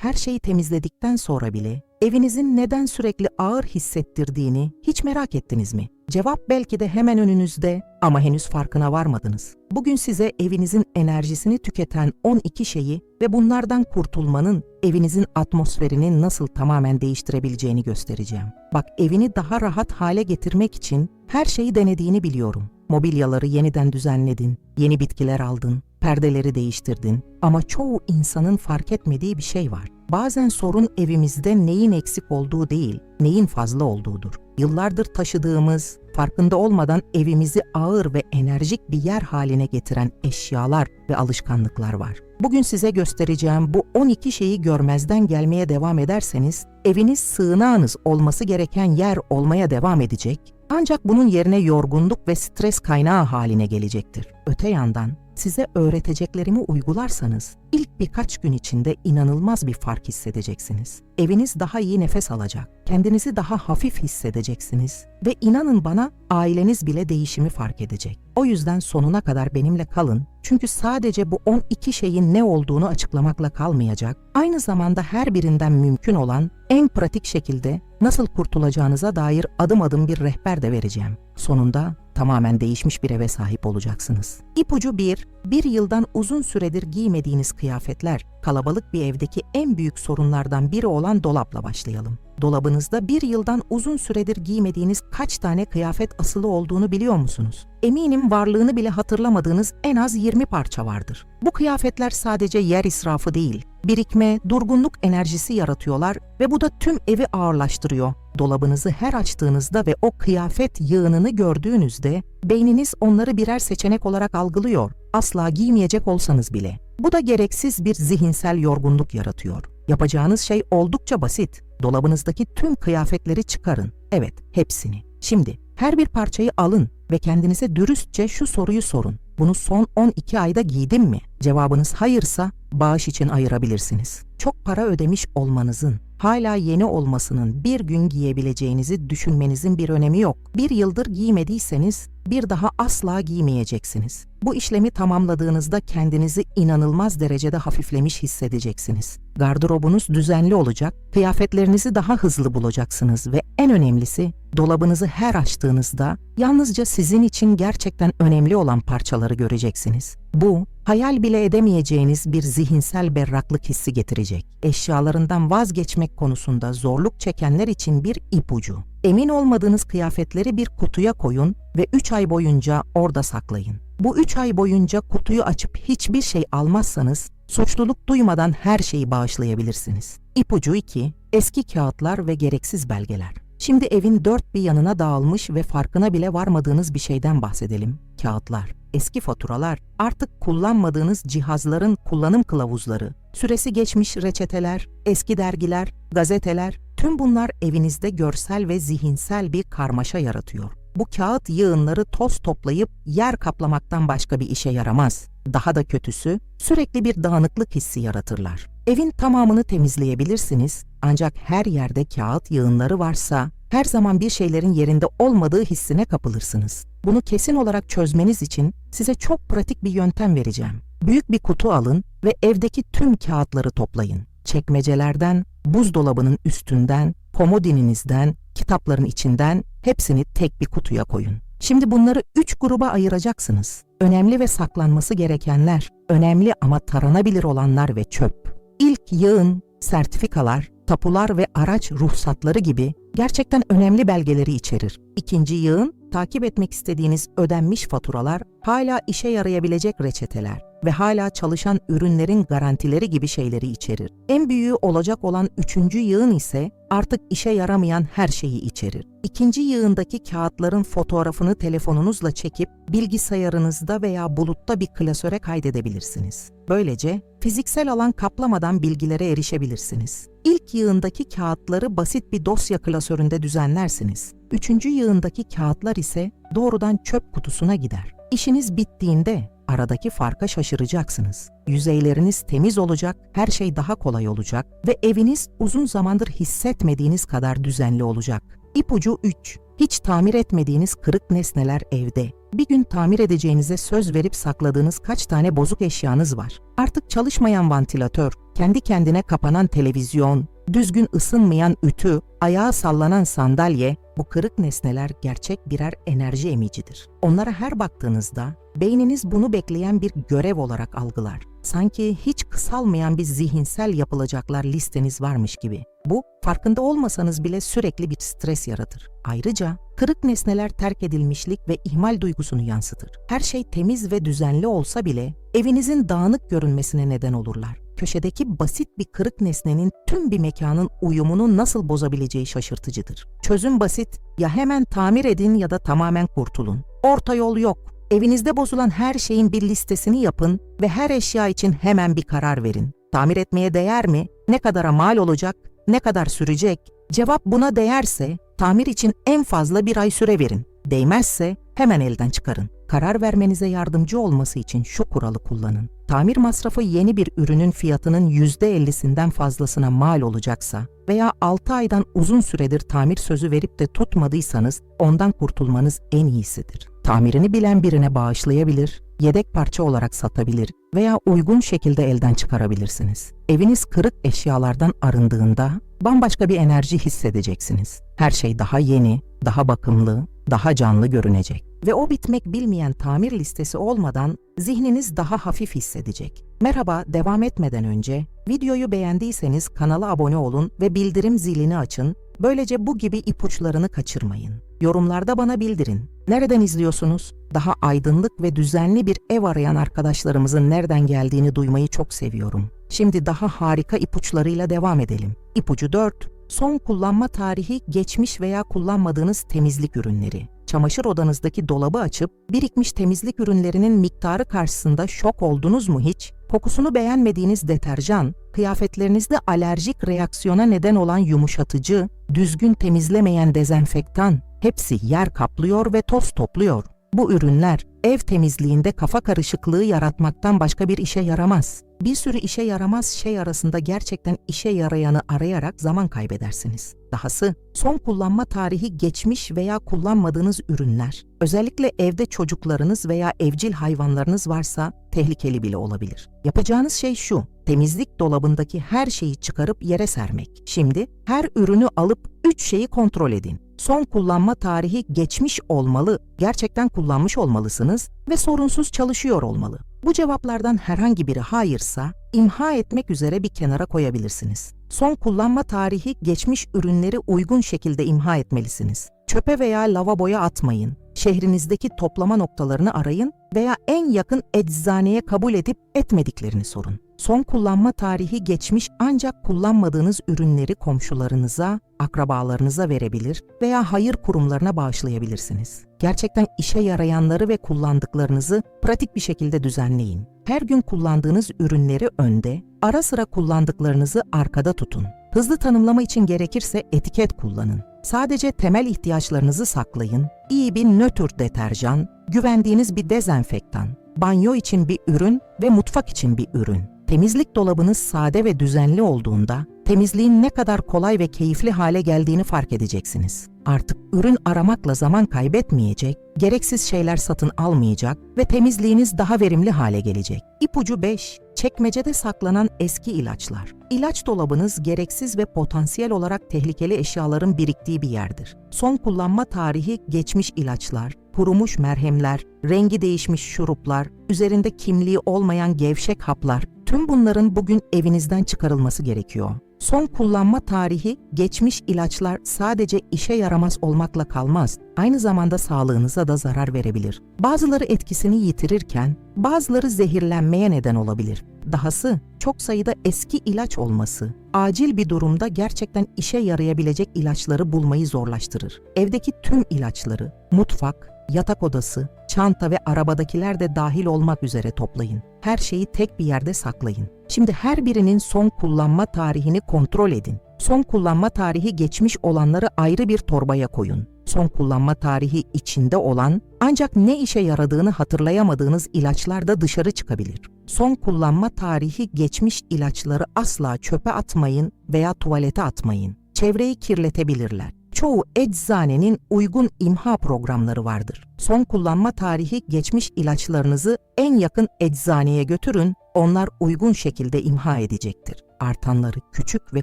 Her şeyi temizledikten sonra bile evinizin neden sürekli ağır hissettirdiğini hiç merak ettiniz mi? Cevap belki de hemen önünüzde ama henüz farkına varmadınız. Bugün size evinizin enerjisini tüketen 12 şeyi ve bunlardan kurtulmanın evinizin atmosferini nasıl tamamen değiştirebileceğini göstereceğim. Bak evini daha rahat hale getirmek için her şeyi denediğini biliyorum. Mobilyaları yeniden düzenledin, yeni bitkiler aldın, perdeleri değiştirdin ama çoğu insanın fark etmediği bir şey var. Bazen sorun evimizde neyin eksik olduğu değil, neyin fazla olduğudur. Yıllardır taşıdığımız, farkında olmadan evimizi ağır ve enerjik bir yer haline getiren eşyalar ve alışkanlıklar var. Bugün size göstereceğim bu 12 şeyi görmezden gelmeye devam ederseniz, eviniz sığınağınız olması gereken yer olmaya devam edecek ancak bunun yerine yorgunluk ve stres kaynağı haline gelecektir. Öte yandan size öğreteceklerimi uygularsanız ilk birkaç gün içinde inanılmaz bir fark hissedeceksiniz. Eviniz daha iyi nefes alacak, kendinizi daha hafif hissedeceksiniz ve inanın bana aileniz bile değişimi fark edecek. O yüzden sonuna kadar benimle kalın çünkü sadece bu 12 şeyin ne olduğunu açıklamakla kalmayacak, aynı zamanda her birinden mümkün olan en pratik şekilde nasıl kurtulacağınıza dair adım adım bir rehber de vereceğim. Sonunda tamamen değişmiş bir eve sahip olacaksınız. İpucu 1. Bir yıldan uzun süredir giymediğiniz kıyafetler. Kalabalık bir evdeki en büyük sorunlardan biri olan dolapla başlayalım. Dolabınızda bir yıldan uzun süredir giymediğiniz kaç tane kıyafet asılı olduğunu biliyor musunuz? Eminim varlığını bile hatırlamadığınız en az 20 parça vardır. Bu kıyafetler sadece yer israfı değil, birikme, durgunluk enerjisi yaratıyorlar ve bu da tüm evi ağırlaştırıyor. Dolabınızı her açtığınızda ve o kıyafet yığınını gördüğünüzde beyniniz onları birer seçenek olarak algılıyor. Asla giymeyecek olsanız bile. Bu da gereksiz bir zihinsel yorgunluk yaratıyor. Yapacağınız şey oldukça basit. Dolabınızdaki tüm kıyafetleri çıkarın. Evet, hepsini. Şimdi her bir parçayı alın ve kendinize dürüstçe şu soruyu sorun. Bunu son 12 ayda giydim mi? Cevabınız hayırsa bağış için ayırabilirsiniz. Çok para ödemiş olmanızın, hala yeni olmasının bir gün giyebileceğinizi düşünmenizin bir önemi yok. Bir yıldır giymediyseniz bir daha asla giymeyeceksiniz. Bu işlemi tamamladığınızda kendinizi inanılmaz derecede hafiflemiş hissedeceksiniz. Gardırobunuz düzenli olacak, kıyafetlerinizi daha hızlı bulacaksınız ve en önemlisi dolabınızı her açtığınızda yalnızca sizin için gerçekten önemli olan parçaları göreceksiniz. Bu, hayal bile edemeyeceğiniz bir zihinsel berraklık hissi getirecek. Eşyalarından vazgeçmek konusunda zorluk çekenler için bir ipucu. Emin olmadığınız kıyafetleri bir kutuya koyun ve 3 ay boyunca orada saklayın. Bu 3 ay boyunca kutuyu açıp hiçbir şey almazsanız suçluluk duymadan her şeyi bağışlayabilirsiniz. İpucu 2. Eski kağıtlar ve gereksiz belgeler. Şimdi evin dört bir yanına dağılmış ve farkına bile varmadığınız bir şeyden bahsedelim. Kağıtlar, eski faturalar, artık kullanmadığınız cihazların kullanım kılavuzları, süresi geçmiş reçeteler, eski dergiler, gazeteler, tüm bunlar evinizde görsel ve zihinsel bir karmaşa yaratıyor. Bu kağıt yığınları toz toplayıp yer kaplamaktan başka bir işe yaramaz. Daha da kötüsü sürekli bir dağınıklık hissi yaratırlar. Evin tamamını temizleyebilirsiniz ancak her yerde kağıt yığınları varsa her zaman bir şeylerin yerinde olmadığı hissine kapılırsınız. Bunu kesin olarak çözmeniz için size çok pratik bir yöntem vereceğim. Büyük bir kutu alın ve evdeki tüm kağıtları toplayın. Çekmecelerden, buzdolabının üstünden, komodininizden, kitapların içinden hepsini tek bir kutuya koyun. Şimdi bunları üç gruba ayıracaksınız. Önemli ve saklanması gerekenler, önemli ama taranabilir olanlar ve çöp. İlk yığın, sertifikalar, tapular ve araç ruhsatları gibi gerçekten önemli belgeleri içerir. İkinci yığın, takip etmek istediğiniz ödenmiş faturalar, hala işe yarayabilecek reçeteler ve hala çalışan ürünlerin garantileri gibi şeyleri içerir. En büyüğü olacak olan üçüncü yığın ise artık işe yaramayan her şeyi içerir. İkinci yığındaki kağıtların fotoğrafını telefonunuzla çekip bilgisayarınızda veya bulutta bir klasöre kaydedebilirsiniz. Böylece fiziksel alan kaplamadan bilgilere erişebilirsiniz. İlk yığındaki kağıtları basit bir dosya klasöründe düzenlersiniz. Üçüncü yığındaki kağıtlar ise doğrudan çöp kutusuna gider. İşiniz bittiğinde aradaki farka şaşıracaksınız. Yüzeyleriniz temiz olacak, her şey daha kolay olacak ve eviniz uzun zamandır hissetmediğiniz kadar düzenli olacak. İpucu 3. Hiç tamir etmediğiniz kırık nesneler evde. Bir gün tamir edeceğinize söz verip sakladığınız kaç tane bozuk eşyanız var? Artık çalışmayan vantilatör, kendi kendine kapanan televizyon, düzgün ısınmayan ütü, ayağa sallanan sandalye, bu kırık nesneler gerçek birer enerji emicidir. Onlara her baktığınızda beyniniz bunu bekleyen bir görev olarak algılar. Sanki hiç kısalmayan bir zihinsel yapılacaklar listeniz varmış gibi. Bu farkında olmasanız bile sürekli bir stres yaratır. Ayrıca kırık nesneler terk edilmişlik ve ihmal duygusunu yansıtır. Her şey temiz ve düzenli olsa bile evinizin dağınık görünmesine neden olurlar. Köşedeki basit bir kırık nesnenin tüm bir mekanın uyumunu nasıl bozabileceği şaşırtıcıdır. Çözüm basit, ya hemen tamir edin ya da tamamen kurtulun. Orta yol yok. Evinizde bozulan her şeyin bir listesini yapın ve her eşya için hemen bir karar verin. Tamir etmeye değer mi? Ne kadara mal olacak? Ne kadar sürecek? Cevap buna değerse tamir için en fazla bir ay süre verin. Değmezse hemen elden çıkarın. Karar vermenize yardımcı olması için şu kuralı kullanın. Tamir masrafı yeni bir ürünün fiyatının %50'sinden fazlasına mal olacaksa veya 6 aydan uzun süredir tamir sözü verip de tutmadıysanız ondan kurtulmanız en iyisidir. Tamirini bilen birine bağışlayabilir, yedek parça olarak satabilir veya uygun şekilde elden çıkarabilirsiniz. Eviniz kırık eşyalardan arındığında bambaşka bir enerji hissedeceksiniz. Her şey daha yeni, daha bakımlı, daha canlı görünecek. Ve o bitmek bilmeyen tamir listesi olmadan zihniniz daha hafif hissedecek. Merhaba, devam etmeden önce videoyu beğendiyseniz kanala abone olun ve bildirim zilini açın. Böylece bu gibi ipuçlarını kaçırmayın. Yorumlarda bana bildirin. Nereden izliyorsunuz? Daha aydınlık ve düzenli bir ev arayan arkadaşlarımızın nereden geldiğini duymayı çok seviyorum. Şimdi daha harika ipuçlarıyla devam edelim. İpucu 4. Son kullanma tarihi geçmiş veya kullanmadığınız temizlik ürünleri. Çamaşır odanızdaki dolabı açıp birikmiş temizlik ürünlerinin miktarı karşısında şok oldunuz mu hiç? Kokusunu beğenmediğiniz deterjan, kıyafetlerinizde alerjik reaksiyona neden olan yumuşatıcı, düzgün temizlemeyen dezenfektan, hepsi yer kaplıyor ve toz topluyor. Bu ürünler ev temizliğinde kafa karışıklığı yaratmaktan başka bir işe yaramaz. Bir sürü işe yaramaz şey arasında gerçekten işe yarayanı arayarak zaman kaybedersiniz. Dahası son kullanma tarihi geçmiş veya kullanmadığınız ürünler, özellikle evde çocuklarınız veya evcil hayvanlarınız varsa tehlikeli bile olabilir. Yapacağınız şey şu, temizlik dolabındaki her şeyi çıkarıp yere sermek. Şimdi her ürünü alıp üç şeyi kontrol edin. Son kullanma tarihi geçmiş olmalı, gerçekten kullanmış olmalısınız ve sorunsuz çalışıyor olmalı. Bu cevaplardan herhangi biri hayırsa, imha etmek üzere bir kenara koyabilirsiniz. Son kullanma tarihi geçmiş ürünleri uygun şekilde imha etmelisiniz. Çöpe veya lavaboya atmayın. Şehrinizdeki toplama noktalarını arayın veya en yakın eczaneye kabul edip etmediklerini sorun. Son kullanma tarihi geçmiş ancak kullanmadığınız ürünleri komşularınıza, akrabalarınıza verebilir veya hayır kurumlarına bağışlayabilirsiniz. Gerçekten işe yarayanları ve kullandıklarınızı pratik bir şekilde düzenleyin. Her gün kullandığınız ürünleri önde, ara sıra kullandıklarınızı arkada tutun. Hızlı tanımlama için gerekirse etiket kullanın. Sadece temel ihtiyaçlarınızı saklayın. İyi bir nötr deterjan, güvendiğiniz bir dezenfektan, banyo için bir ürün ve mutfak için bir ürün. Temizlik dolabınız sade ve düzenli olduğunda temizliğin ne kadar kolay ve keyifli hale geldiğini fark edeceksiniz. Artık ürün aramakla zaman kaybetmeyecek, gereksiz şeyler satın almayacak ve temizliğiniz daha verimli hale gelecek. İpucu 5. Çekmecede saklanan eski ilaçlar. İlaç dolabınız gereksiz ve potansiyel olarak tehlikeli eşyaların biriktiği bir yerdir. Son kullanma tarihi geçmiş ilaçlar, kurumuş merhemler, rengi değişmiş şuruplar, üzerinde kimliği olmayan gevşek haplar, tüm bunların bugün evinizden çıkarılması gerekiyor. Son kullanma tarihi geçmiş ilaçlar sadece işe yaramaz olmakla kalmaz, aynı zamanda sağlığınıza da zarar verebilir. Bazıları etkisini yitirirken bazıları zehirlenmeye neden olabilir. Dahası çok sayıda eski ilaç olması, acil bir durumda gerçekten işe yarayabilecek ilaçları bulmayı zorlaştırır. Evdeki tüm ilaçları, mutfak, yatak odası, çanta ve arabadakiler de dahil olmak üzere toplayın. Her şeyi tek bir yerde saklayın. Şimdi her birinin son kullanma tarihini kontrol edin. Son kullanma tarihi geçmiş olanları ayrı bir torbaya koyun. Son kullanma tarihi içinde olan ancak ne işe yaradığını hatırlayamadığınız ilaçlar da dışarı çıkabilir. Son kullanma tarihi geçmiş ilaçları asla çöpe atmayın veya tuvalete atmayın. Çevreyi kirletebilirler. Çoğu eczanenin uygun imha programları vardır. Son kullanma tarihi geçmiş ilaçlarınızı en yakın eczaneye götürün, onlar uygun şekilde imha edecektir. Artanları küçük ve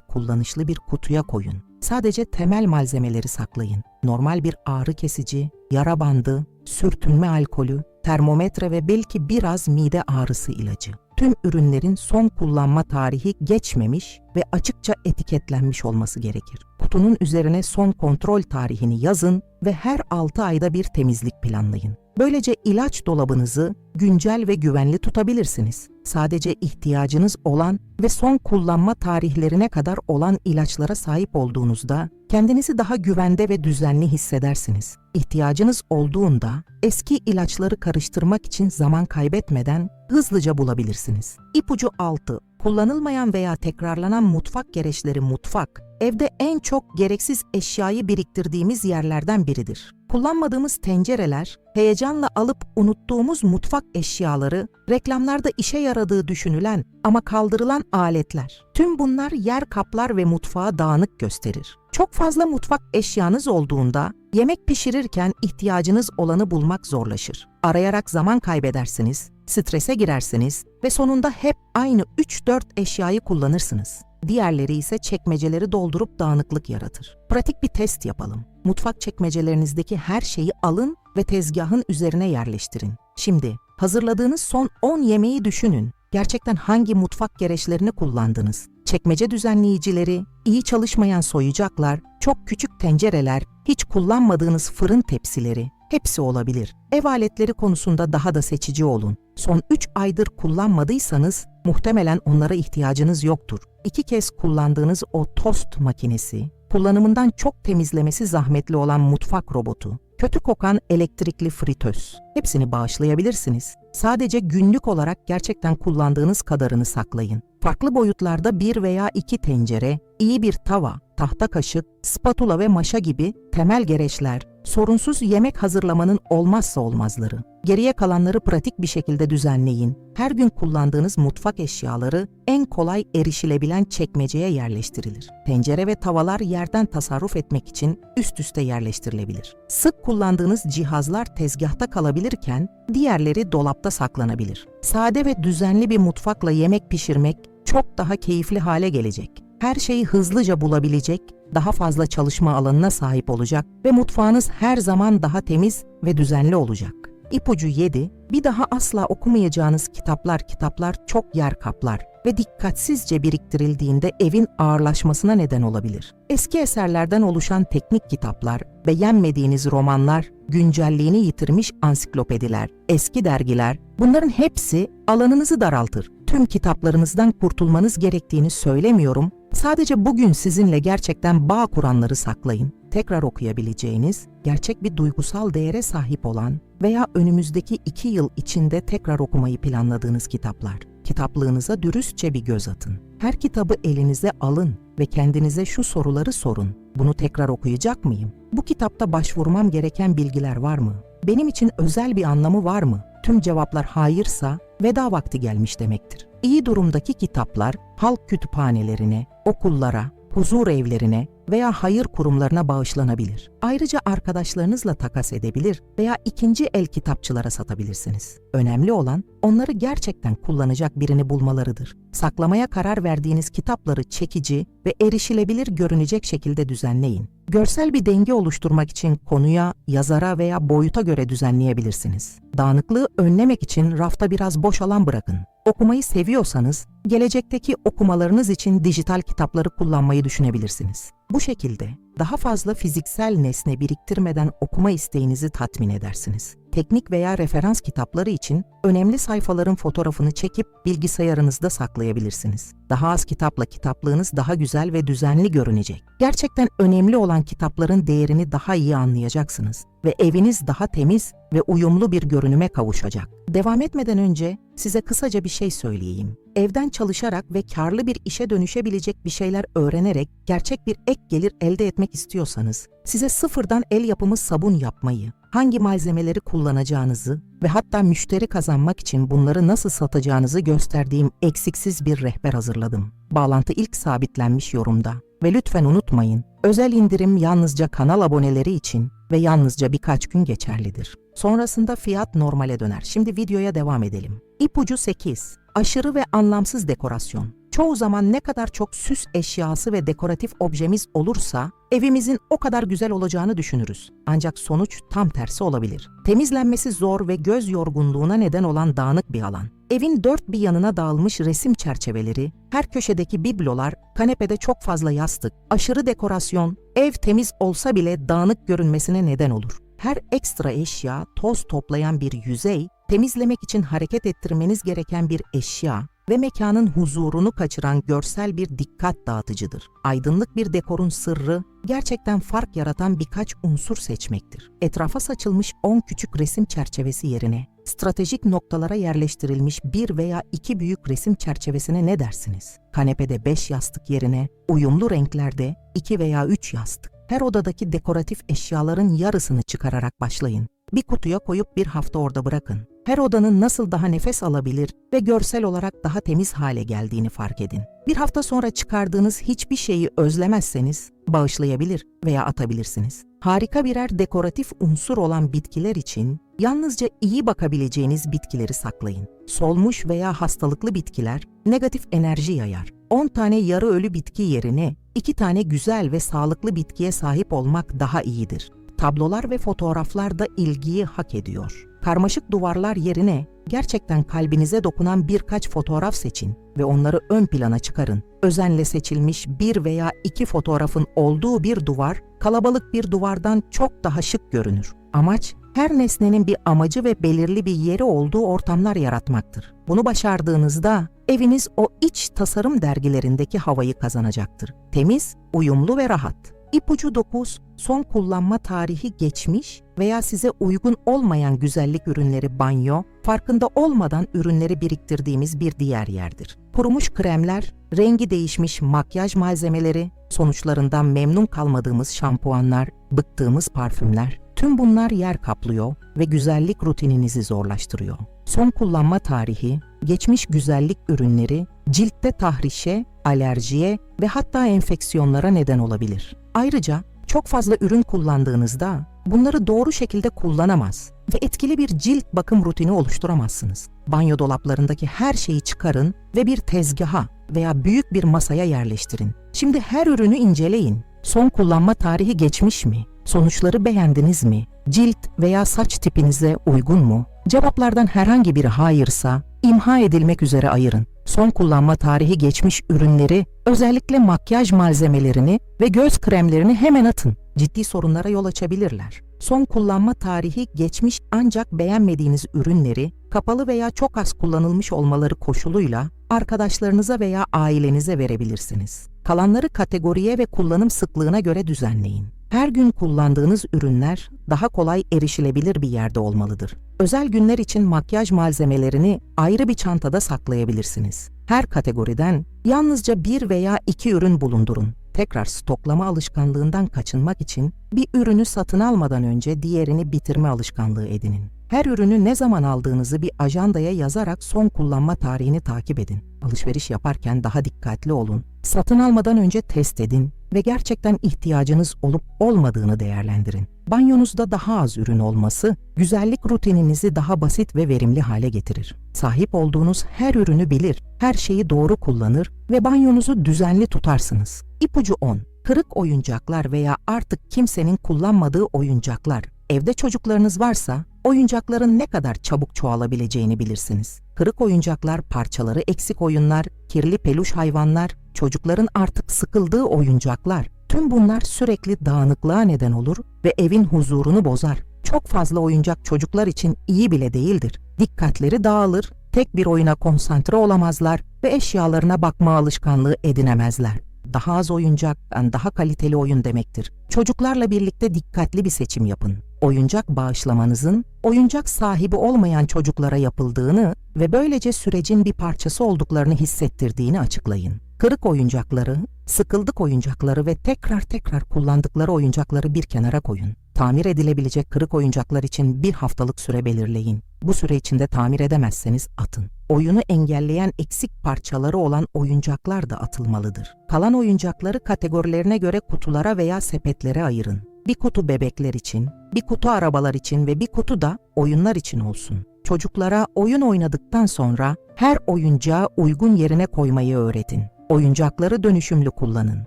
kullanışlı bir kutuya koyun. Sadece temel malzemeleri saklayın. Normal bir ağrı kesici, yara bandı, sürtünme alkolü, termometre ve belki biraz mide ağrısı ilacı. Tüm ürünlerin son kullanma tarihi geçmemiş ve açıkça etiketlenmiş olması gerekir. Kutunun üzerine son kontrol tarihini yazın ve her 6 ayda bir temizlik planlayın. Böylece ilaç dolabınızı güncel ve güvenli tutabilirsiniz. Sadece ihtiyacınız olan ve son kullanma tarihlerine kadar olan ilaçlara sahip olduğunuzda kendinizi daha güvende ve düzenli hissedersiniz. İhtiyacınız olduğunda eski ilaçları karıştırmak için zaman kaybetmeden hızlıca bulabilirsiniz. İpucu 6. Kullanılmayan veya tekrarlanan mutfak gereçleri mutfak, evde en çok gereksiz eşyayı biriktirdiğimiz yerlerden biridir. Kullanmadığımız tencereler, heyecanla alıp unuttuğumuz mutfak eşyaları, reklamlarda işe yaradığı düşünülen ama kaldırılan aletler. Tüm bunlar yer kaplar ve mutfağı dağınık gösterir. Çok fazla mutfak eşyanız olduğunda yemek pişirirken ihtiyacınız olanı bulmak zorlaşır. Arayarak zaman kaybedersiniz, strese girersiniz ve sonunda hep aynı 3-4 eşyayı kullanırsınız. Diğerleri ise çekmeceleri doldurup dağınıklık yaratır. Pratik bir test yapalım. Mutfak çekmecelerinizdeki her şeyi alın ve tezgahın üzerine yerleştirin. Şimdi hazırladığınız son 10 yemeği düşünün. Gerçekten hangi mutfak gereçlerini kullandınız? Çekmece düzenleyicileri, iyi çalışmayan soyacaklar, çok küçük tencereler, hiç kullanmadığınız fırın tepsileri, hepsi olabilir. Ev aletleri konusunda daha da seçici olun. Son 3 aydır kullanmadıysanız muhtemelen onlara ihtiyacınız yoktur. İki kez kullandığınız o tost makinesi, kullanımından çok temizlemesi zahmetli olan mutfak robotu, kötü kokan elektrikli fritöz. Hepsini bağışlayabilirsiniz. Sadece günlük olarak gerçekten kullandığınız kadarını saklayın. Farklı boyutlarda bir veya iki tencere, iyi bir tava, tahta kaşık, spatula ve maşa gibi temel gereçler, sorunsuz yemek hazırlamanın olmazsa olmazları. Geriye kalanları pratik bir şekilde düzenleyin. Her gün kullandığınız mutfak eşyaları en kolay erişilebilen çekmeceye yerleştirilir. Tencere ve tavalar yerden tasarruf etmek için üst üste yerleştirilebilir. Sık kullandığınız cihazlar tezgahta kalabilirken diğerleri dolapta saklanabilir. Sade ve düzenli bir mutfakla yemek pişirmek çok daha keyifli hale gelecek. Her şeyi hızlıca bulabilecek, daha fazla çalışma alanına sahip olacak ve mutfağınız her zaman daha temiz ve düzenli olacak. İpucu 7. Bir daha asla okumayacağınız kitaplar kitaplar çok yer kaplar ve dikkatsizce biriktirildiğinde evin ağırlaşmasına neden olabilir. Eski eserlerden oluşan teknik kitaplar, beğenmediğiniz romanlar, güncelliğini yitirmiş ansiklopediler, eski dergiler, bunların hepsi alanınızı daraltır. Tüm kitaplarınızdan kurtulmanız gerektiğini söylemiyorum. Sadece bugün sizinle gerçekten bağ kuranları saklayın. Tekrar okuyabileceğiniz, gerçek bir duygusal değere sahip olan veya önümüzdeki iki yıl içinde tekrar okumayı planladığınız kitaplar. Kitaplığınıza dürüstçe bir göz atın. Her kitabı elinize alın ve kendinize şu soruları sorun. Bunu tekrar okuyacak mıyım? Bu kitapta başvurmam gereken bilgiler var mı? Benim için özel bir anlamı var mı? Tüm cevaplar hayırsa veda vakti gelmiş demektir. İyi durumdaki kitaplar halk kütüphanelerine, okullara, huzur evlerine veya hayır kurumlarına bağışlanabilir. Ayrıca arkadaşlarınızla takas edebilir veya ikinci el kitapçılara satabilirsiniz. Önemli olan onları gerçekten kullanacak birini bulmalarıdır. Saklamaya karar verdiğiniz kitapları çekici ve erişilebilir görünecek şekilde düzenleyin. Görsel bir denge oluşturmak için konuya, yazara veya boyuta göre düzenleyebilirsiniz. Dağınıklığı önlemek için rafta biraz boş alan bırakın. Okumayı seviyorsanız, gelecekteki okumalarınız için dijital kitapları kullanmayı düşünebilirsiniz. Bu şekilde daha fazla fiziksel nesne biriktirmeden okuma isteğinizi tatmin edersiniz. Teknik veya referans kitapları için önemli sayfaların fotoğrafını çekip bilgisayarınızda saklayabilirsiniz. Daha az kitapla kitaplığınız daha güzel ve düzenli görünecek. Gerçekten önemli olan kitapların değerini daha iyi anlayacaksınız ve eviniz daha temiz ve uyumlu bir görünüme kavuşacak. Devam etmeden önce size kısaca bir şey söyleyeyim. Evden çalışarak ve karlı bir işe dönüşebilecek bir şeyler öğrenerek gerçek bir ek gelir elde etmek istiyorsanız, size sıfırdan el yapımı sabun yapmayı, hangi malzemeleri kullanacağınızı ve hatta müşteri kazanmak için bunları nasıl satacağınızı gösterdiğim eksiksiz bir rehber hazırladım. Bağlantı ilk sabitlenmiş yorumda. Ve lütfen unutmayın, özel indirim yalnızca kanal aboneleri için ve yalnızca birkaç gün geçerlidir. Sonrasında fiyat normale döner. Şimdi videoya devam edelim. İpucu 8. Aşırı ve anlamsız dekorasyon. Çoğu zaman ne kadar çok süs eşyası ve dekoratif objemiz olursa evimizin o kadar güzel olacağını düşünürüz. Ancak sonuç tam tersi olabilir. Temizlenmesi zor ve göz yorgunluğuna neden olan dağınık bir alan. Evin dört bir yanına dağılmış resim çerçeveleri, her köşedeki biblolar, kanepede çok fazla yastık, aşırı dekorasyon, ev temiz olsa bile dağınık görünmesine neden olur. Her ekstra eşya, toz toplayan bir yüzey, temizlemek için hareket ettirmeniz gereken bir eşya ve mekanın huzurunu kaçıran görsel bir dikkat dağıtıcıdır. Aydınlık bir dekorun sırrı, gerçekten fark yaratan birkaç unsur seçmektir. Etrafa saçılmış 10 küçük resim çerçevesi yerine, stratejik noktalara yerleştirilmiş bir veya iki büyük resim çerçevesine ne dersiniz? Kanepede 5 yastık yerine, uyumlu renklerde 2 veya 3 yastık. Her odadaki dekoratif eşyaların yarısını çıkararak başlayın. Bir kutuya koyup bir hafta orada bırakın. Her odanın nasıl daha nefes alabilir ve görsel olarak daha temiz hale geldiğini fark edin. Bir hafta sonra çıkardığınız hiçbir şeyi özlemezseniz bağışlayabilir veya atabilirsiniz. Harika birer dekoratif unsur olan bitkiler için yalnızca iyi bakabileceğiniz bitkileri saklayın. Solmuş veya hastalıklı bitkiler negatif enerji yayar. 10 tane yarı ölü bitki yerine 2 tane güzel ve sağlıklı bitkiye sahip olmak daha iyidir. Tablolar ve fotoğraflar da ilgiyi hak ediyor. Karmaşık duvarlar yerine gerçekten kalbinize dokunan birkaç fotoğraf seçin ve onları ön plana çıkarın. Özenle seçilmiş bir veya iki fotoğrafın olduğu bir duvar, kalabalık bir duvardan çok daha şık görünür. Amaç, her nesnenin bir amacı ve belirli bir yeri olduğu ortamlar yaratmaktır. Bunu başardığınızda eviniz o iç tasarım dergilerindeki havayı kazanacaktır. Temiz, uyumlu ve rahat. İpucu 9, son kullanma tarihi geçmiş veya size uygun olmayan güzellik ürünleri banyo, farkında olmadan ürünleri biriktirdiğimiz bir diğer yerdir. Kurumuş kremler, rengi değişmiş makyaj malzemeleri, sonuçlarından memnun kalmadığımız şampuanlar, bıktığımız parfümler, tüm bunlar yer kaplıyor ve güzellik rutininizi zorlaştırıyor. Son kullanma tarihi, geçmiş güzellik ürünleri ciltte tahrişe, alerjiye ve hatta enfeksiyonlara neden olabilir. Ayrıca çok fazla ürün kullandığınızda bunları doğru şekilde kullanamaz ve etkili bir cilt bakım rutini oluşturamazsınız. Banyo dolaplarındaki her şeyi çıkarın ve bir tezgaha veya büyük bir masaya yerleştirin. Şimdi her ürünü inceleyin. Son kullanma tarihi geçmiş mi? Sonuçları beğendiniz mi? Cilt veya saç tipinize uygun mu? Cevaplardan herhangi biri hayırsa imha edilmek üzere ayırın. Son kullanma tarihi geçmiş ürünleri, özellikle makyaj malzemelerini ve göz kremlerini hemen atın. Ciddi sorunlara yol açabilirler. Son kullanma tarihi geçmiş ancak beğenmediğiniz ürünleri kapalı veya çok az kullanılmış olmaları koşuluyla arkadaşlarınıza veya ailenize verebilirsiniz. Kalanları kategoriye ve kullanım sıklığına göre düzenleyin. Her gün kullandığınız ürünler daha kolay erişilebilir bir yerde olmalıdır. Özel günler için makyaj malzemelerini ayrı bir çantada saklayabilirsiniz. Her kategoriden yalnızca bir veya iki ürün bulundurun. Tekrar stoklama alışkanlığından kaçınmak için bir ürünü satın almadan önce diğerini bitirme alışkanlığı edinin. Her ürünü ne zaman aldığınızı bir ajandaya yazarak son kullanma tarihini takip edin. Alışveriş yaparken daha dikkatli olun. Satın almadan önce test edin ve gerçekten ihtiyacınız olup olmadığını değerlendirin. Banyonuzda daha az ürün olması, güzellik rutininizi daha basit ve verimli hale getirir. Sahip olduğunuz her ürünü bilir, her şeyi doğru kullanır ve banyonuzu düzenli tutarsınız. İpucu 10. Kırık oyuncaklar veya artık kimsenin kullanmadığı oyuncaklar. Evde çocuklarınız varsa oyuncakların ne kadar çabuk çoğalabileceğini bilirsiniz. Kırık oyuncaklar, parçaları eksik oyunlar, kirli peluş hayvanlar, çocukların artık sıkıldığı oyuncaklar. Tüm bunlar sürekli dağınıklığa neden olur ve evin huzurunu bozar. Çok fazla oyuncak çocuklar için iyi bile değildir. Dikkatleri dağılır, tek bir oyuna konsantre olamazlar ve eşyalarına bakma alışkanlığı edinemezler. Daha az oyuncak, daha kaliteli oyun demektir. Çocuklarla birlikte dikkatli bir seçim yapın. Oyuncak bağışlamanızın oyuncak sahibi olmayan çocuklara yapıldığını ve böylece sürecin bir parçası olduklarını hissettirdiğini açıklayın. Kırık oyuncakları, sıkıldık oyuncakları ve tekrar tekrar kullandıkları oyuncakları bir kenara koyun. Tamir edilebilecek kırık oyuncaklar için bir haftalık süre belirleyin. Bu süre içinde tamir edemezseniz atın. Oyunu engelleyen eksik parçaları olan oyuncaklar da atılmalıdır. Kalan oyuncakları kategorilerine göre kutulara veya sepetlere ayırın. Bir kutu bebekler için, bir kutu arabalar için ve bir kutu da oyunlar için olsun. Çocuklara oyun oynadıktan sonra her oyuncağı uygun yerine koymayı öğretin. Oyuncakları dönüşümlü kullanın.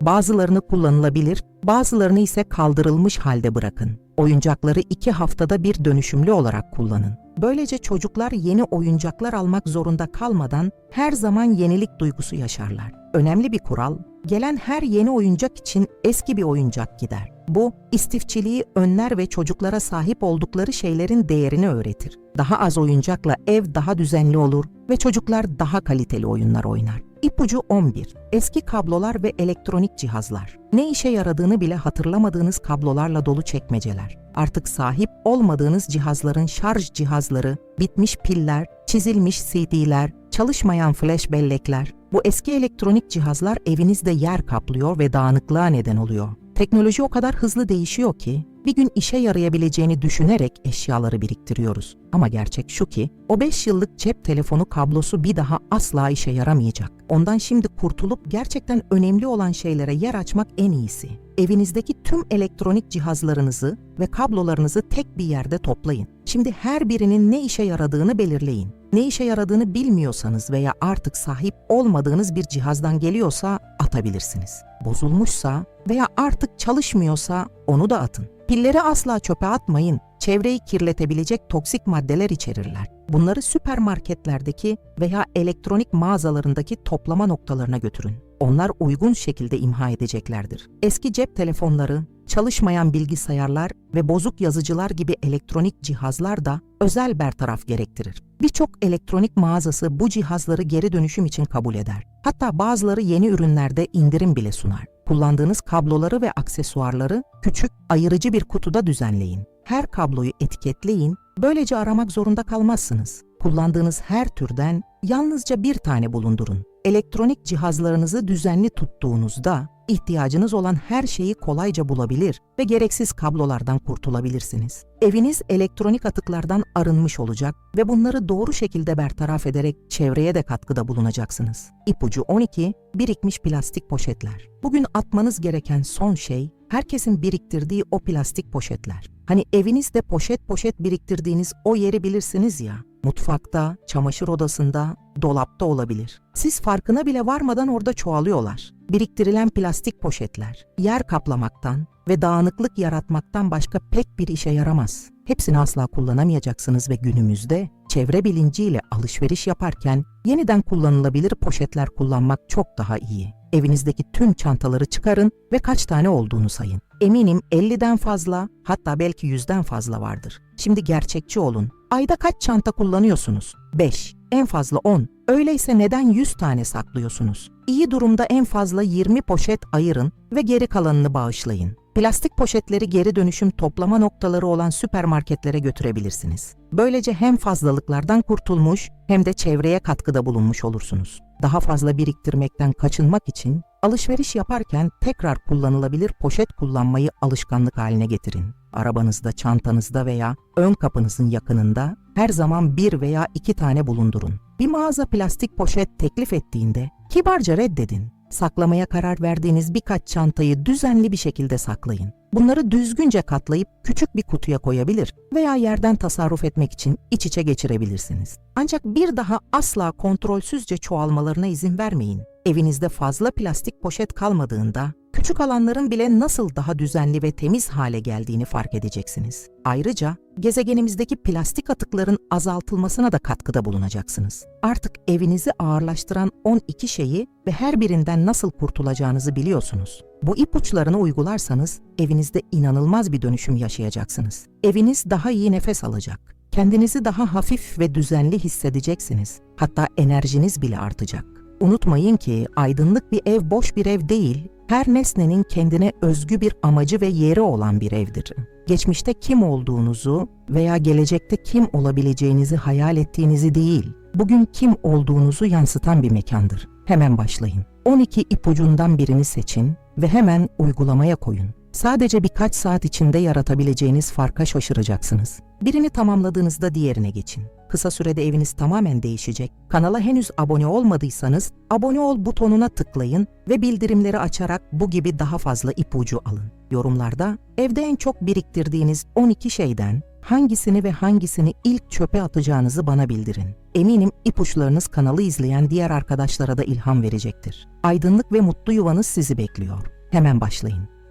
Bazılarını kullanılabilir, bazılarını ise kaldırılmış halde bırakın. Oyuncakları iki haftada bir dönüşümlü olarak kullanın. Böylece çocuklar yeni oyuncaklar almak zorunda kalmadan her zaman yenilik duygusu yaşarlar. Önemli bir kural, gelen her yeni oyuncak için eski bir oyuncak gider. Bu, istifçiliği önler ve çocuklara sahip oldukları şeylerin değerini öğretir. Daha az oyuncakla ev daha düzenli olur ve çocuklar daha kaliteli oyunlar oynar. İpucu 11. Eski kablolar ve elektronik cihazlar. Ne işe yaradığını bile hatırlamadığınız kablolarla dolu çekmeceler. Artık sahip olmadığınız cihazların şarj cihazları, bitmiş piller, çizilmiş CD'ler, çalışmayan flash bellekler. Bu eski elektronik cihazlar evinizde yer kaplıyor ve dağınıklığa neden oluyor. Teknoloji o kadar hızlı değişiyor ki bir gün işe yarayabileceğini düşünerek eşyaları biriktiriyoruz. Ama gerçek şu ki o 5 yıllık cep telefonu kablosu bir daha asla işe yaramayacak. Ondan şimdi kurtulup gerçekten önemli olan şeylere yer açmak en iyisi. Evinizdeki tüm elektronik cihazlarınızı ve kablolarınızı tek bir yerde toplayın. Şimdi her birinin ne işe yaradığını belirleyin. Ne işe yaradığını bilmiyorsanız veya artık sahip olmadığınız bir cihazdan geliyorsa atabilirsiniz. Bozulmuşsa veya artık çalışmıyorsa onu da atın. Pilleri asla çöpe atmayın. Çevreyi kirletebilecek toksik maddeler içerirler. Bunları süpermarketlerdeki veya elektronik mağazalarındaki toplama noktalarına götürün. Onlar uygun şekilde imha edeceklerdir. Eski cep telefonları, çalışmayan bilgisayarlar ve bozuk yazıcılar gibi elektronik cihazlar da özel bertaraf gerektirir. Birçok elektronik mağazası bu cihazları geri dönüşüm için kabul eder. Hatta bazıları yeni ürünlerde indirim bile sunar. Kullandığınız kabloları ve aksesuarları küçük, ayırıcı bir kutuda düzenleyin. Her kabloyu etiketleyin, böylece aramak zorunda kalmazsınız. Kullandığınız her türden yalnızca bir tane bulundurun. Elektronik cihazlarınızı düzenli tuttuğunuzda ihtiyacınız olan her şeyi kolayca bulabilir ve gereksiz kablolardan kurtulabilirsiniz. Eviniz elektronik atıklardan arınmış olacak ve bunları doğru şekilde bertaraf ederek çevreye de katkıda bulunacaksınız. İpucu 12 birikmiş plastik poşetler. Bugün atmanız gereken son şey herkesin biriktirdiği o plastik poşetler. Hani evinizde poşet poşet biriktirdiğiniz o yeri bilirsiniz ya. Mutfakta, çamaşır odasında, dolapta olabilir. Siz farkına bile varmadan orada çoğalıyorlar. Biriktirilen plastik poşetler yer kaplamaktan ve dağınıklık yaratmaktan başka pek bir işe yaramaz. Hepsini asla kullanamayacaksınız ve günümüzde çevre bilinciyle alışveriş yaparken yeniden kullanılabilir poşetler kullanmak çok daha iyi. Evinizdeki tüm çantaları çıkarın ve kaç tane olduğunu sayın. Eminim 50'den fazla, hatta belki 100'den fazla vardır. Şimdi gerçekçi olun. Ayda kaç çanta kullanıyorsunuz? 5, en fazla 10. Öyleyse neden 100 tane saklıyorsunuz? İyi durumda en fazla 20 poşet ayırın ve geri kalanını bağışlayın. Plastik poşetleri geri dönüşüm toplama noktaları olan süpermarketlere götürebilirsiniz. Böylece hem fazlalıklardan kurtulmuş hem de çevreye katkıda bulunmuş olursunuz. Daha fazla biriktirmekten kaçınmak için alışveriş yaparken tekrar kullanılabilir poşet kullanmayı alışkanlık haline getirin. Arabanızda, çantanızda veya ön kapınızın yakınında her zaman bir veya iki tane bulundurun. Bir mağaza plastik poşet teklif ettiğinde kibarca reddedin. Saklamaya karar verdiğiniz birkaç çantayı düzenli bir şekilde saklayın. Bunları düzgünce katlayıp küçük bir kutuya koyabilir veya yerden tasarruf etmek için iç içe geçirebilirsiniz. Ancak bir daha asla kontrolsüzce çoğalmalarına izin vermeyin. Evinizde fazla plastik poşet kalmadığında küçük alanların bile nasıl daha düzenli ve temiz hale geldiğini fark edeceksiniz. Ayrıca gezegenimizdeki plastik atıkların azaltılmasına da katkıda bulunacaksınız. Artık evinizi ağırlaştıran 12 şeyi ve her birinden nasıl kurtulacağınızı biliyorsunuz. Bu ipuçlarını uygularsanız evinizde inanılmaz bir dönüşüm yaşayacaksınız. Eviniz daha iyi nefes alacak. Kendinizi daha hafif ve düzenli hissedeceksiniz. Hatta enerjiniz bile artacak. Unutmayın ki aydınlık bir ev boş bir ev değil, her nesnenin kendine özgü bir amacı ve yeri olan bir evdir. Geçmişte kim olduğunuzu veya gelecekte kim olabileceğinizi hayal ettiğinizi değil, bugün kim olduğunuzu yansıtan bir mekandır. Hemen başlayın. 12 ipucundan birini seçin ve hemen uygulamaya koyun. Sadece birkaç saat içinde yaratabileceğiniz farka şaşıracaksınız. Birini tamamladığınızda diğerine geçin. Kısa sürede eviniz tamamen değişecek. Kanala henüz abone olmadıysanız abone ol butonuna tıklayın ve bildirimleri açarak bu gibi daha fazla ipucu alın. Yorumlarda evde en çok biriktirdiğiniz 12 şeyden hangisini ve hangisini ilk çöpe atacağınızı bana bildirin. Eminim ipuçlarınız kanalı izleyen diğer arkadaşlara da ilham verecektir. Aydınlık ve mutlu yuvanız sizi bekliyor. Hemen başlayın.